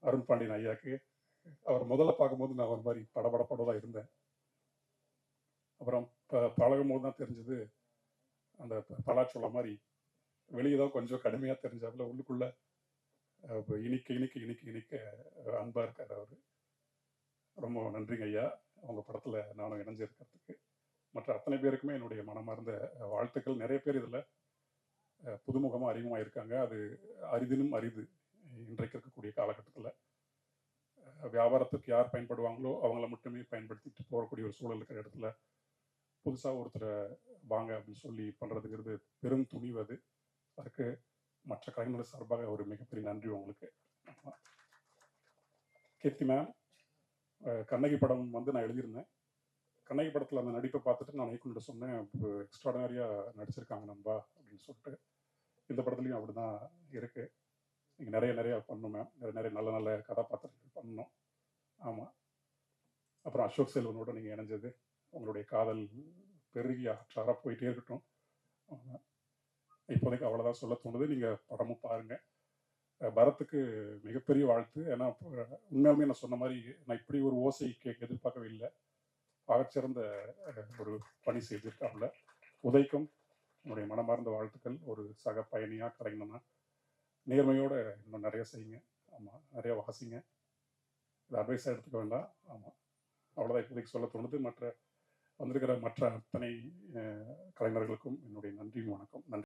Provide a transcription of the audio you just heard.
அருண்பாண்டியன் ஐயாக்கு. அவர் முதல்ல பார்க்கும்போது நான் ஒரு மாதிரி படபடப்பட இருந்தேன். அப்புறம் பழகும் போது தான் தெரிஞ்சது அந்த ப- பலாச்சோளம் மாதிரி வெளியே தான் கொஞ்சம் கடுமையாக தெரிஞ்சாப்புல உள்ளுக்குள்ள இனிக்க இனிக்க இனிக்க இனிக்க அன்பாக இருக்கார் அவர். ரொம்ப நன்றிங்க ஐயா. அவங்க படத்தில் நானும் இணைஞ்சிருக்கிறதுக்கு. மற்ற அத்தனை பேருக்குமே என்னுடைய மனமார்ந்த வாழ்த்துக்கள். நிறைய பேர் இதில் புதுமுகமாக அறிமுகமாக இருக்காங்க அது அரிதினும் அரிது. இன்றைக்கு இருக்கக்கூடிய காலகட்டத்தில் வியாபாரத்துக்கு யார் பயன்படுவாங்களோ அவங்கள மட்டுமே பயன்படுத்திட்டு போகக்கூடிய ஒரு சூழல் இருக்கிற இடத்துல புதுசாக ஒருத்தரை வாங்க அப்படின்னு சொல்லி பண்ணுறதுங்கிறது பெரும் துணிவு அது. அதுக்கு மற்ற கலைஞர்கள் சார்பாக ஒரு மிகப்பெரிய நன்றி உங்களுக்கு. கீர்த்தி மேம் கண்ணகி படம் வந்து நான் எழுதியிருந்தேன். கண்ணகி படத்தில் அந்த நடிப்பை பார்த்துட்டு நான் இயக்குனர் சொன்னேன் எக்ஸ்ட்ராடனரியாக நடிச்சிருக்காங்க நண்பா அப்படின்னு சொல்லிட்டு. இந்த படத்துலையும் அப்படி தான் இருக்குது நீங்கள் நிறைய நிறைய பண்ணணும் மேம் நிறைய நிறைய நல்ல நல்ல கதாபாத்திரங்கள் பண்ணணும் ஆமாம் அப்புறம் அசோக் செல்வனோட நீங்கள் இணைஞ்சது உங்களுடைய காதல் பெருகி ஆற்றார போயிட்டே இருக்கட்டும். இப்போதைக்கு அவ்வளோதான் சொல்ல தோணுது. நீங்கள் படமும் பாருங்கள் பரத்துக்கு மிகப்பெரிய வாழ்த்து. ஏன்னா இப்போ உண்மையாலுமே நான் சொன்ன மாதிரி நான் இப்படி ஒரு ஓசை கேட்க எதிர்பார்க்கவே இல்லை. ஆகச்சிறந்த ஒரு பணி செய்திருக்காப்புல. உதைக்கும். உன்னுடைய மனமார்ந்த வாழ்த்துக்கள். ஒரு சக பயணியாக கலைஞனா நேர்மையோட இன்னும் நிறைய செய்யுங்க. ஆமாம் நிறைய வாசிங்க. இது அட்வைஸாக எடுத்துக்க வேண்டாம். ஆமாம் அவ்வளோதான் இப்போதைக்கு சொல்ல தோணுது. மற்ற வந்திருக்கிற மற்ற அத்தனை கலைஞர்களுக்கும் என்னுடைய நன்றி வணக்கம். நன்றி.